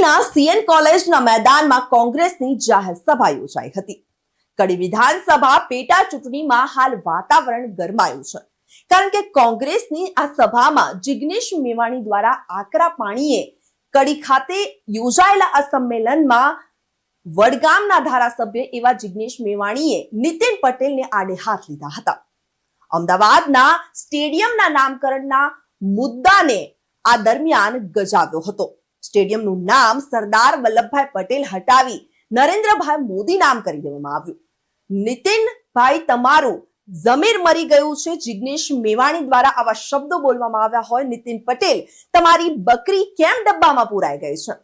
કડીના CN કોલેજના મેદાનમાં કોંગ્રેસની જાહેર સભા યોજાઈ હતી. કડી વિધાનસભા પેટા ચૂંટણીમાં હાલ વાતાવરણ ગરમાયું છે. કારણ કે કોંગ્રેસની આ સભામાં જિગ્નેશ મેવાણી દ્વારા આકરા પાણીએ કડી ખાતે યોજાયેલા આ સંમેલનમાં વડગામના ધારાસભ્ય એવા જિગ્નેશ મેવાણીએ નીતિન પટેલને આડે હાથ લીધા હતા. અમદાવાદના સ્ટેડિયમના નામકરણના મુદ્દાને આ દરમિયાન ગજાવ્યો હતો. સ્ટેડિયમનું નામ સરદાર વલ્લભભાઈ પટેલ હટાવી નરેન્દ્રભાઈ મોદી નામ કરી દેવામાં આવ્યું. નીતિનભાઈ તમારું જમીર મરી ગયું છે. જિગ્નેશ મેવાણી દ્વારા આવા શબ્દો બોલવામાં આવ્યા હોય. નીતિન પટેલ, તમારી બકરી કેમ ડબ્બામાં પુરાઈ ગઈ છે?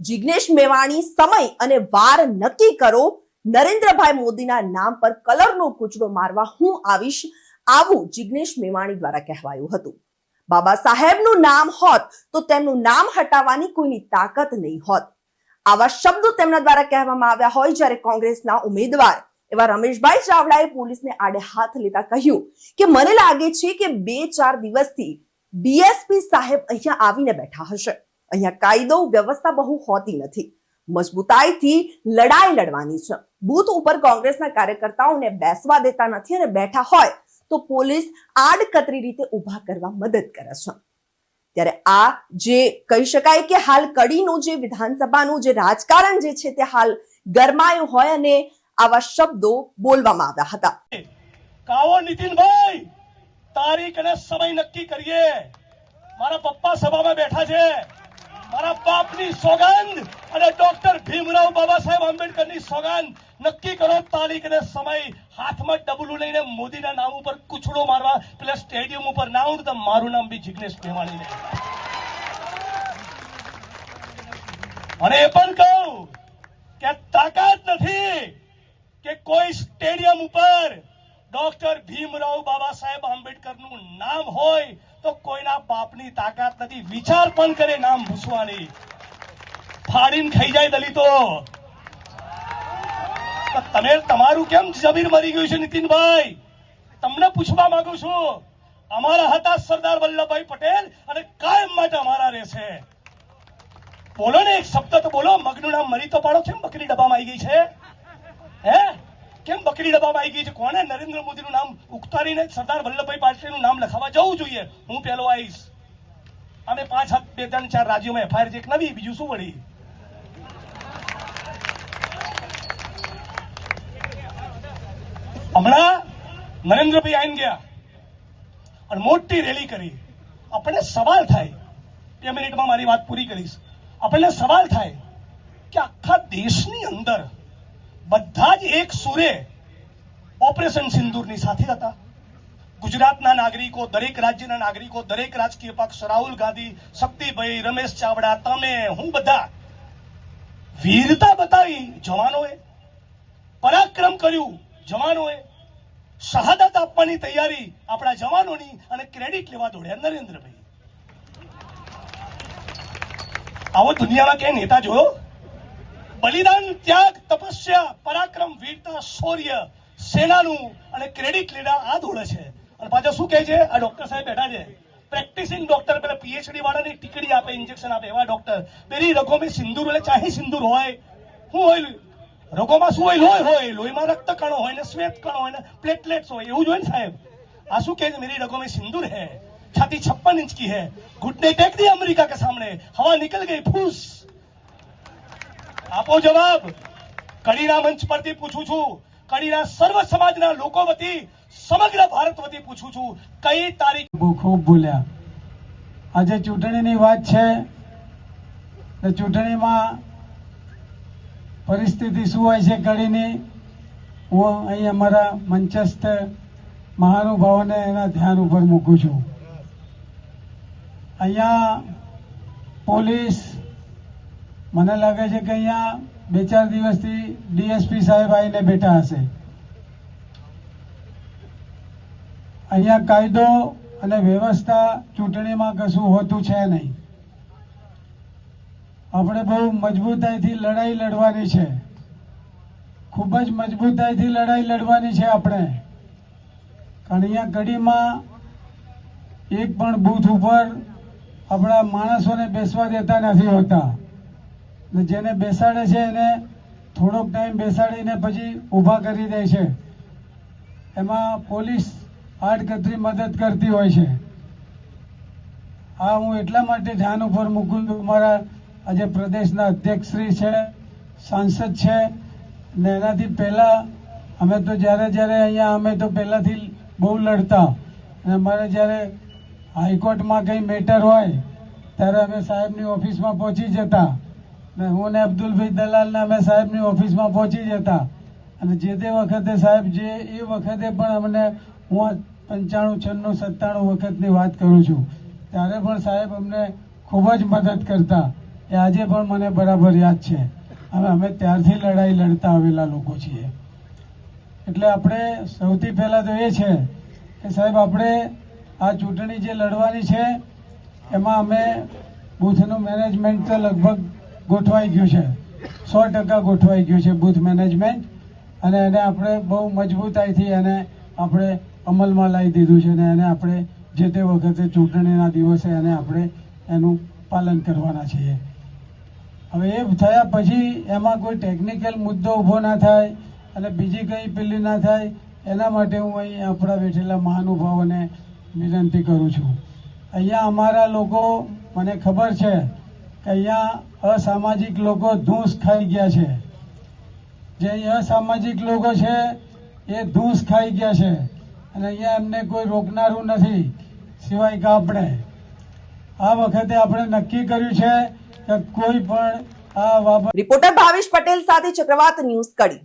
જિગ્નેશ મેવાણી સમય અને વાર નક્કી કરો. નરેન્દ્રભાઈ મોદીના નામ પર કલરનો કૂચડો મારવા હું આવીશ. આવું જિગ્નેશ મેવાણી દ્વારા કહેવાયું હતું. બાબા સાહેબનું નામ હોત તો તેમનું નામ હટાવવાની કોઈની તાકાત નહીં હોત. આવા શબ્દો તેમના દ્વારા કહેવામાં આવ્યા હોય જ્યારે કોંગ્રેસના ઉમેદવાર એવા રમેશભાઈ ચાવડાએ પોલીસને આડે હાથ લેતા કહ્યું કે મને લાગે છે કે બે ચાર દિવસથી ડીએસપી સાહેબ અહીંયા આવીને બેઠા હશે. અહીંયા કાયદો વ્યવસ્થા બહુ હોતી નથી. મજબૂતાઈથી લડાઈ લડવાની છે. બૂથ ઉપર કોંગ્રેસના કાર્યકર્તાઓને બેસવા દેતા નથી અને બેઠા હોય તો પોલીસ આડકતરી રીતે ઊભા કરવા મદદ કરે છે. ત્યારે આ જે કહી શકાય કે હાલ કડીનું જે વિધાનસભાનું જે રાજકારણ જે છે તે હાલ ગરમાયું હોય અને આવા શબ્દો બોલવામાં આવ્યા હતા. કાવો નીતિનભાઈ, તારીખ અને સમય નક્કી કરીએ. મારા પપ્પા સભામાં બેઠા છે. મારા બાપની સોગંદ અને ડોક્ટર ભીમરાવ બાબા સાહેબ આંબેડકરની સોગંદ. નક્કી કરો, તારીખ અને સમય. હાથમાં ડબલું લઈને મોદીના નામ ઉપર કૂચડો મારવા, પેલા સ્ટેડિયમ ઉપર ના આવું તો મારું નામ બી જિગ્નેશ મેવાણી અને એ પણ કહું કે તાકાત નથી કે કોઈ સ્ટેડિયમ ઉપર ડોક્ટર ભીમરાવ બાબા સાહેબ આંબેડકરનું નામ હોય બાપની તાકાત નથી. વિચાર પણ કરે નામ ભૂસવાની. ફાડીને ખાઈ જાય દલિતો. તમે તમારું કેમ જમીન મરી ગયું છે નીતિનભાઈ? તમને પૂછવા માંગુ છું. અમારા હતા સરદાર વલ્લભભાઈ પટેલ અને કાયમ માટે અમારા રહેશે. બોલો ને એક શબ્દ તો બોલો. મગનું નામ મરી તો પાડો. છે બકરી ડબ્બામાં આવી ગઈ છે? હે? કેમ બકરી ડબ્બામાં આવી ગઈ છે? કોને નરેન્દ્ર મોદીનું નામ ઉકતારીને સરદાર વલ્લભભાઈ પટેલનું નામ લખાવા જવું જોઈએ? હું પેલો આવીશ. અમે પાંચ, સાત, બે, ત્રણ, ચાર રાજ્યોમાં એફઆઈઆર એક નવી, બીજું શું વળી? હમણાં નરેન્દ્રભાઈ આવીને ગયા અને મોટી રેલી કરી. આપણને સવાલ થાય. બે મિનિટમાં મારી વાત પૂરી કરીશ. આપણને સવાલ થાય કે આખા દેશની અંદર બધા જ એક સુરે ઓપરેશન સિંદૂરની સાથે હતા. ગુજરાતના નાગરિકો, દરેક રાજ્યના નાગરિકો, દરેક રાજકીય પક્ષ, રાહુલ ગાંધી, શક્તિભાઈ, રમેશ ચાવડા, તમે, હું બધા વીરતા બતાવી જવાનોએ, પરાક્રમ કર્યું જવાનોએ, શહાદત આપવાની તૈયારી આપણા જવાનોની અને ક્રેડિટ લેવા દોડ્યા નરેન્દ્રભાઈ. આવો દુનિયામાં ક્યાંય નેતા જોયો? બલિદાન, ત્યાગ, તપસ્યા, પરાક્રમ, વીરતા, શૌર્ય, સેનાનું અને ક્રેડિટ લેડા આ ધોળે છે. અને પાછા શું કહે છે? આ ડોક્ટર સાહેબ બેઠા છે. પ્રેક્ટિસિંગ ડોક્ટર પેલા પીએચડી વાળાની ટીકડી આપે ઇન્જેક્શન આપે, એવા ડોક્ટર પેલી રગોમાં સિંદુર એટલે ચાહી સિંદુર હોય. શું હોય? રગોમાં શું હોય? લોહી હોય. લોહીમાં રક્ત કણો હોય ને શ્વેત કણો હોય ને પ્લેટલેટ્સ હોય. એવું જોઈએ ને સાહેબ? આ શું કહે છે? મેરી રગોમાં સિંદૂર હે. છાતી છપ્પન ઇંચ કી હે ઘૂટને ટેક દી અમેરિકા કે સામે હવા નિકલ ગઈ, ફૂસ. આપો જવાબ. કડીના મંચ પરથી પૂછું છું. કડીના સર્વ સમાજના લોકો વતી, સમગ્ર ભારત વતી પૂછું છું. કઈ તારીખ? ખૂબ ભૂલ્યા. આજે ચૂંટણીની વાત છે. ચૂંટણીમાં પરિસ્થિતિ શું હોય છે કડીની? હું અહીં અમારા મંચસ્થ મહાનુભાવોને એના ધ્યાન ઉપર મૂકું છું. અહીંયા પોલીસ મને લાગે છે કે અહીંયા બે ચાર દિવસથી ડીએસપી સાહેબ આવીને બેઠા હશે. અહીંયા કાયદો અને વ્યવસ્થા ચૂંટણીમાં કશું હોતું છે નહીં. આપણે બહુ મજબૂતાઈથી લડાઈ લડવાની છે. ખૂબ જ મજબૂતાઈથી લડાઈ લડવાની છે આપણે. કારણ અહીંયા કડીમાં એક પણ બૂથ ઉપર આપણા માણસોને બેસવા દેતા નથી હોતા. જેને બેસાડે છે એને થોડોક ટાઈમ બેસાડીને પછી ઊભા કરી દે છે. એમાં પોલીસ આડકતરી મદદ કરતી હોય છે. આ હું એટલા માટે ધ્યાન ઉપર મૂકું છું મારા આજે પ્રદેશના અધ્યક્ષશ્રી છે, સાંસદ છે, ને એનાથી પહેલાં અમે તો જ્યારે જ્યારે અહીંયા અમે તો પહેલાંથી બહુ લડતા. અને અમારે જ્યારે હાઈકોર્ટમાં કંઈ મેટર હોય, ત્યારે અમે સાહેબની ઓફિસમાં પહોંચી જતા. ને હું ને અબ્દુલભાઈ દલાલને અમે સાહેબની ઓફિસમાં પહોંચી જતા. અને જે તે વખતે સાહેબ જે એ વખતે પણ અમને હું પંચાણું, છન્નું, સત્તાણું વખતની વાત કરું છું. ત્યારે પણ સાહેબ અમને ખૂબ જ મદદ કરતા. એ આજે પણ મને બરાબર યાદ છે. અને અમે ત્યારથી લડાઈ લડતા આવેલા લોકો છીએ. એટલે આપણે સૌથી પહેલાં તો એ છે કે સાહેબ આપણે આ ચૂંટણી જે લડવાની છે, એમાં અમે બૂથનું મેનેજમેન્ટ તો લગભગ ગોઠવાઈ ગયું છે. સો ટકા ગોઠવાઈ ગયું છે બૂથ મેનેજમેન્ટ. અને એને આપણે બહુ મજબૂતાઈથી એને આપણે અમલમાં લાવી દીધું છે અને એને આપણે જે તે વખતે ચૂંટણીના દિવસે એને આપણે એનું પાલન કરવાના છીએ. હવે એ થયા પછી એમાં કોઈ ટેકનિકલ મુદ્દો ઊભો ના થાય અને બીજી કંઈ પેલી ના થાય, એના માટે હું અહીં આપણા બેઠેલા મહાનુભાવોને વિનંતી કરું છું. અહીંયા અમારા લોકો, મને ખબર છે અહીંયા અસામાજિક લોકો ધૂસ ખાઈ ગયા છે. જે અસામાજિક લોકો છે, એ ધૂસ ખાઈ ગયા છે. અને અહીંયા એમને કોઈ રોકનારું નથી, સિવાય કે આપણે. આ વખતે આપણે નક્કી કર્યું છે કે કોઈ પણ આ બાબત રિપોર્ટર ભાવેશ પટેલ સાથે ચક્રવાત ન્યૂઝ કડી.